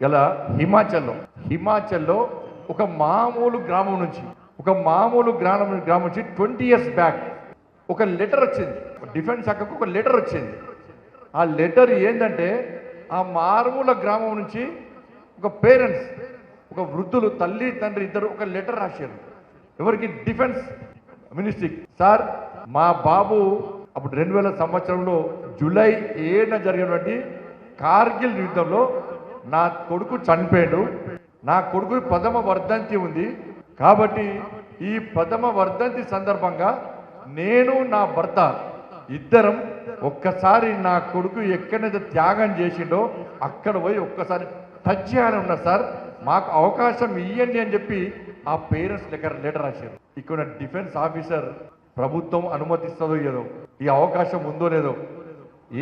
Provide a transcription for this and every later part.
ఇలా హిమాచల్లో. హిమాచల్లో ఒక మామూలు గ్రామం నుంచి ఒక మామూలు గ్రామం గ్రామం నుంచి ట్వంటీ ఇయర్స్ బ్యాక్ ఒక లెటర్ వచ్చింది. డిఫెన్స్ శాఖకు ఒక లెటర్ వచ్చింది. ఆ లెటర్ ఏంటంటే ఆ మారుమూల గ్రామం నుంచి ఒక పేరెంట్స్ ఒక వృద్ధులు తల్లి తండ్రి ఇద్దరు ఒక లెటర్ రాశారు. ఎవరికి? డిఫెన్స్ మినిస్ట్రీకి. సార్ మా బాబు అప్పుడు రెండు వేల సంవత్సరంలో జూలై ఏడున జరిగినటువంటి కార్గిల్ యుద్ధంలో నా కొడుకు చనిపోయాడు. నా కొడుకు ప్రథమ వర్ధంతి ఉంది. కాబట్టి ఈ ప్రథమ వర్ధంతి సందర్భంగా నేను నా భర్త ఇద్దరం ఒక్కసారి నా కొడుకు ఎక్కడైతే త్యాగం చేసిండో అక్కడ పోయి ఒక్కసారి టచ్ చేయాలని ఉన్నారు సార్. మాకు అవకాశం ఇవ్వండి అని చెప్పి ఆ పేరెంట్స్ దగ్గర లెటర్ రాశారు. ఇక్కడ డిఫెన్స్ ఆఫీసర్ ప్రభుత్వం అనుమతిస్తుందో ఏదో ఈ అవకాశం ఉందో లేదో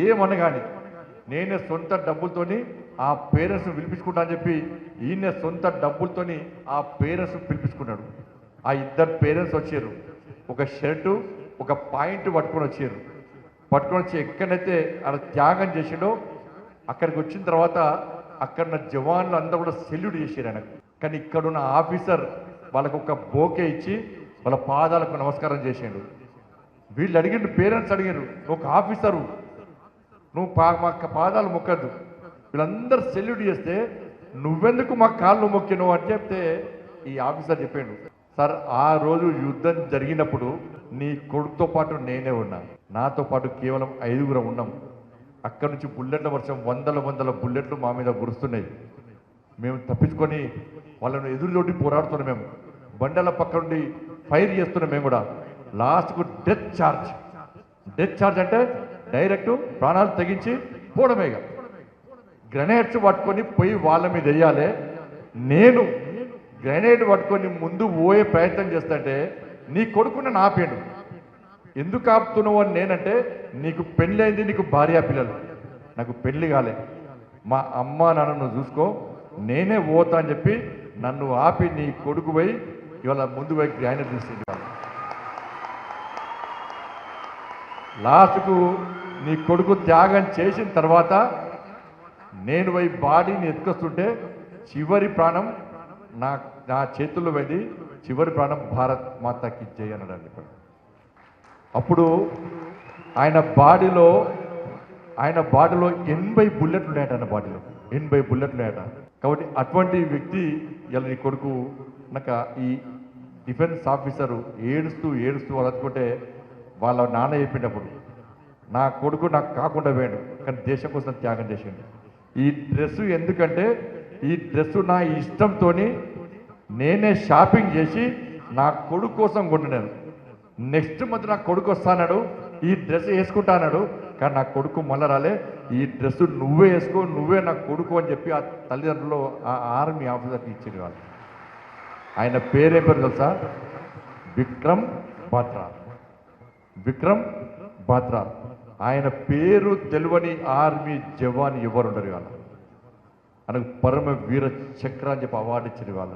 ఏమనగాని నేనే సొంత డబ్బులతోని ఆ పేరెంట్స్ పిలిపించుకుంటా అని చెప్పి ఈయన సొంత డబ్బులతోని ఆ పేరెంట్స్ పిలిపించుకున్నాడు. ఆ ఇద్దరు పేరెంట్స్ వచ్చారు. ఒక షర్టు ఒక పాయింట్ పట్టుకొని వచ్చారు. పట్టుకొని వచ్చి ఎక్కడైతే అక్కడ త్యాగం చేసిండో అక్కడికి వచ్చిన తర్వాత అక్కడ ఉన్న జవాన్లు అందరూ కూడా సెల్యూట్ చేశారు ఆయనకు. కానీ ఇక్కడున్న ఆఫీసర్ వాళ్ళకు ఒక బోకే ఇచ్చి వాళ్ళ పాదాలకు నమస్కారం చేసిండు. వీళ్ళు అడిగిండు పేరెంట్స్ అడిగారు "నువ్వు ఒక ఆఫీసరు. నువ్వు పా మా పాదాలు మొక్కద్దు. వీళ్ళందరూ సెల్యూట్ చేస్తే నువ్వెందుకు మా కాళ్ళు మొక్కినవు అని చెప్తే ఈ ఆఫీసర్ చెప్పాడు. సార్ ఆ రోజు యుద్ధం జరిగినప్పుడు నీ కొడుకుతో పాటు నేనే ఉన్నా. నాతో పాటు కేవలం ఐదుగురం ఉన్నాం. అక్కడి నుంచి బుల్లెట్ల వర్షం వందల వందల బుల్లెట్లు మా మీద గురుస్తున్నాయి మేము తప్పించుకొని వాళ్ళను ఎదురులోటి పోరాడుతున్నాం మేము. బండల పక్క నుండి ఫైర్ చేస్తున్నాం మేము కూడా. లాస్ట్కు డెత్ ఛార్జ్ డెత్ ఛార్జ్ అంటే డైరెక్ట్ ప్రాణాలు తెగించి పోవడమేగా గ్రనేడ్స్ పట్టుకొని పోయి వాళ్ళ మీద వేయాలి. నేను గ్రనేడ్ పట్టుకొని ముందు పోయే ప్రయత్నం చేస్తుంటే నీ కొడుకుని నాపేడు ఎందుకు ఆపుతున్నావు అని నేనంటే నీకు పెళ్ళైంది నీకు భార్య పిల్లలు. నాకు పెళ్ళి కాలే. మా అమ్మ నాన్న నువ్వు చూసుకో నేనే పోతా అని చెప్పి నన్ను ఆపి నీ కొడుకు పోయి ఇవాళ ముందు పోయి గ్రానైట్ తీసుకుంది వాళ్ళు లాస్ట్కు నీ కొడుకు త్యాగం చేసిన తర్వాత నేను పోయి బాడీని ఎత్తుకొస్తుంటే చివరి ప్రాణం నా నా చేతుల్లో వెళ్ళి చివరి ప్రాణం భారత్ మాతాకి జయ అన్నాడు ఇక్కడ. అప్పుడు ఆయన బాడీలో ఆయన బాడీలో ఎనభై బుల్లెట్లు ఉన్నాయట ఆయన బాడీలో. ఎనభై బుల్లెట్లు ఉన్నాయట. కాబట్టి అటువంటి వ్యక్తి ఇలా నీ కొడుకు నాకు ఈ డిఫెన్స్ ఆఫీసరు ఏడుస్తూ ఏడుస్తూ వాళ్ళు వాళ్ళ నాన్న చెప్పినప్పుడు నా కొడుకు నాకు కాకుండా వేయండు కానీ దేశం కోసం త్యాగం చేసిండు. ఈ డ్రెస్ ఎందుకంటే ఈ డ్రెస్సు నా ఇష్టంతో నేనే షాపింగ్ చేసి నా కొడుకు కోసం కొన్నాను. నెక్స్ట్ మంత్ నా కొడుకు వస్తానాడు ఈ డ్రెస్ వేసుకుంటా అన్నాడు కానీ నా కొడుకు మళ్ళా రాలే. ఈ డ్రెస్ నువ్వే వేసుకో నువ్వే నా కొడుకు అని చెప్పి ఆ తల్లిదండ్రులు ఆ ఆర్మీ ఆఫీసర్కి ఇచ్చింది వాళ్ళు. ఆయన పేరేం పేరు తెలుసా? విక్రమ్ బాత్రా. విక్రమ్ బాత్రా. ఆయన పేరు తెలియని ఆర్మీ జవాన్ ఎవరుండరు వాళ్ళ ఆయనకు పరమ వీర చక్ర అని చెప్పి అవార్డు ఇచ్చిన వాళ్ళ